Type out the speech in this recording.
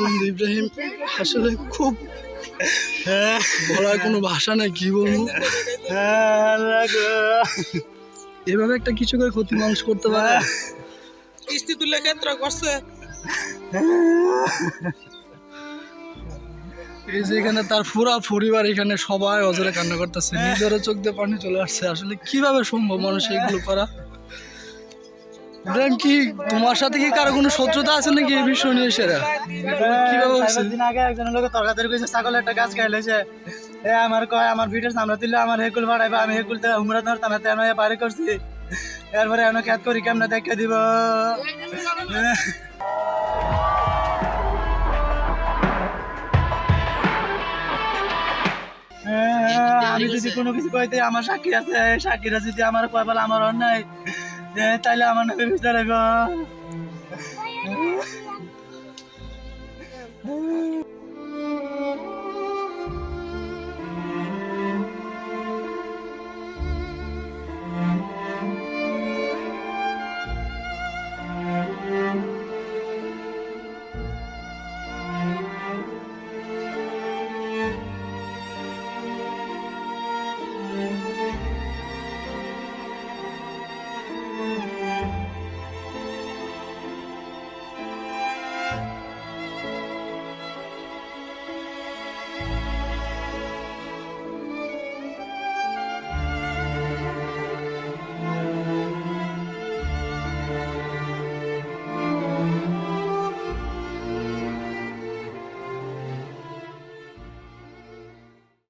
বন্ধু ইব্রাহিম আসলে খুব বলার কোনো ভাষা নাই কি বলব? এভাবে একটা কিছু করে ক্ষতি মানুষ করতে পারে? কিস্তি তুলে ক্ষেত্র করছে। এই যে এখানে তার পুরা পরিবার এখানে সবাই অজরে কান্না করতেছে নিজেরও চোখ দিয়ে পানি চলে আসছে। আসলে কীভাবে সম্ভব মানুষ এগুলো করা? ইব্রাহিম কি তোমার সাথে কি কারও কোনো শত্রুতা আছে নাকি এই বিষয় নিয়ে সেরা? কীভাবে দিন আগে একজন লোক তরকারি কইছে ছাগল একটা গাছ খাইলেছে এ আমার কয় আমার ভিডিওর সামনে তুললে আমার হেকুল বাড়াইবা আমি হেকুল থেকে হুমরা ধরতাম না তেন বাড়ি করছি। এরপরে এনে খেত করি কেমনে দেখে দিব? আমি যদি কোনো কিছু কইতে আমার সাক্ষী আছে সাক্ষীরা যদি আমার কয় বলে আমার অন্যায় এ, তাইলে আমার নামে বিচার হইব